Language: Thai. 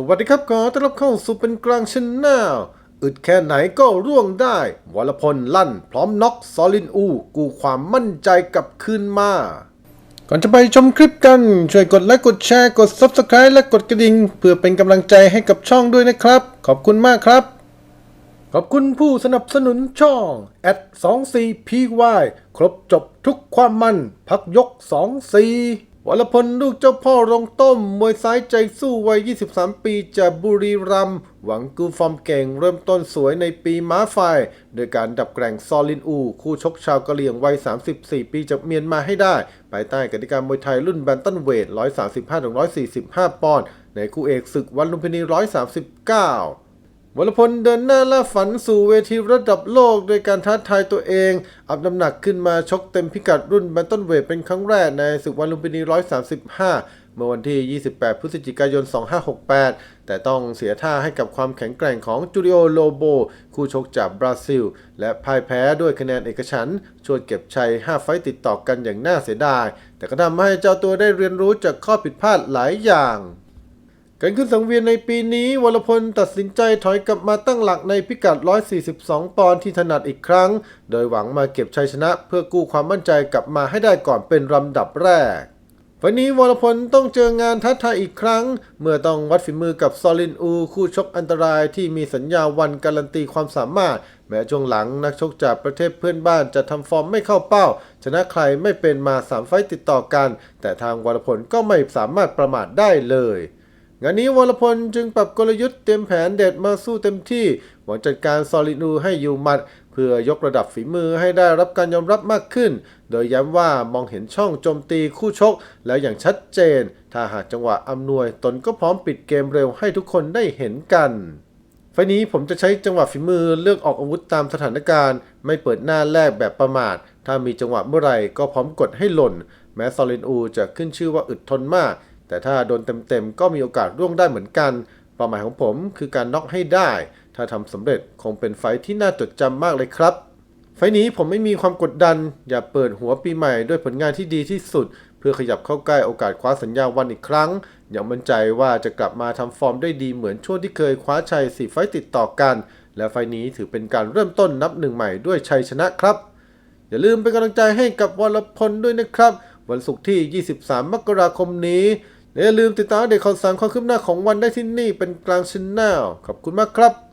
สวัสดีครับขอต้อนรับเข้าสู่เป็นกลางชนแนลอึดแค่ไหนก็ร่วงได้ วรพลลั่น พร้อมน็อกซอลินอู กูความมั่นใจกลับคืนมา ก่อนจะไปชมคลิปกัน ช่วยกดไลค์กดแชร์กด Subscribe และกดกระดิ่งเพื่อเป็นกำลังใจให้กับช่องด้วยนะครับ ขอบคุณมากครับ ขอบคุณผู้สนับสนุนช่อง at 2 4 py ครบจบทุกความมัน พักยก 2 4 วรพลลูกเจ้าพ่อรองต้ม มวยซ้ายใจสู้วัย 23 ปีจากบุรีรัมย์หวังกู้ฟอร์มเก่งเริ่มต้นสวยในปีม้าไฟโดยการดับแกร่งซอลินอู คู่ชกชาวกะเหรี่ยงวัย 34 ปีจากเมียนมาให้ได้ ภายใต้กติกามวยไทยรุ่นแบนตันเวท 135-145 ปอนด์ในคู่เอกศึกวันลุมพินี 139 วรพลเดินหน้าล่าฝันสู่เวทีระดับโลกโดยการท้าทายตัวเอง อัพน้ำหนักขึ้นมาชกเต็มพิกัดรุ่นแบนตันเวทเป็นครั้งแรกในศึกวันลุมพินี 135 เมื่อวันที่ 28 พฤศจิกายน 2568 แต่ต้องเสียท่าให้กับความแข็งแกร่งของจูริโอโลโบ คู่ชกจากบราซิล และพ่ายแพ้ด้วยคะแนนเอกฉันชวนเก็บชัย 5 ไฟต์ติดต่อกันอย่างน่าเสียดาย แต่ก็ทำให้เจ้าตัวได้เรียนรู้จากข้อผิดพลาดหลายอย่าง การขึ้นสังเวียนในปีนี้วรพลตัดสินใจถอยกลับมาตั้งหลักในพิกัด 142 ปอนด์ที่ถนัดอีกครั้ง โดยหวังมาเก็บชัยชนะเพื่อกู้ความมั่นใจกลับมาให้ได้ก่อนเป็นลำดับแรกวันนี้วรพลต้องเจองานท้าทายอีกครั้ง เมื่อต้องวัดฝีมือกับซอลินอู คู่ชกอันตรายที่มีสัญญาวันการันตีความสามารถ แม้ช่วงหลังนักชกจากประเทศเพื่อนบ้านจะทำฟอร์มไม่เข้าเป้า ชนะใครไม่เป็นมาสามไฟต์ติดต่อกัน แต่ทางวรพลก็ไม่สามารถประมาทได้เลย งานนี้วรพลจึงปรับกลยุทธ์เตรียมแผนเด็ดมาสู้เต็มที่หวังจัดการซอลินูให้อยู่หมัด เพื่อยกระดับฝีมือให้ได้รับการยอมรับมากขึ้น โดยย้ำว่ามองเห็นช่องโจมตีคู่ชก แล้วอย่างชัดเจน ถ้าหากจังหวะอำนวยตนก็พร้อมปิดเกมเร็วให้ทุกคนได้เห็นกันไฟนี้ผมจะใช้จังหวะฝีมือเลือกออกอาวุธตามสถานการณ์ ไม่เปิดหน้าแรกแบบประมาท ถ้ามีจังหวะเมื่อไหร่ก็พร้อมกดให้หล่น แม้ซอลินอูจะขึ้นชื่อว่าอึดทนมาก แต่ถ้าโดนเต็มๆก็มีโอกาสร่วงได้เหมือนกันเป้าหมายของผมคือการน็อกให้ได้ ถ้าทำสำเร็จคงเป็นไฟที่น่าจดจำมากเลยครับ ไฟนี้ผมไม่มีความกดดัน อย่าเปิดหัวปีใหม่ด้วยผลงานที่ดีที่สุด เพื่อขยับเข้าใกล้โอกาสคว้าสัญญาวันอีกครั้ง อย่างมั่นใจว่าจะกลับมาทำฟอร์มได้ดีเหมือนช่วงที่เคยคว้าชัย4ไฟติดต่อกัน และไฟนี้ถือเป็นการเริ่มต้นนับหนึ่งใหม่ด้วยชัยชนะครับ อย่าลืมเป็นกำลังใจให้กับวรพลด้วยนะครับ วันศุกร์ที่ 23 มกราคมนี้ อย่าลืมติดตามเด็กข่าวสารความคืบหน้าของวันได้ที่นี่เป็นกลางชินแนลขอบคุณมากครับ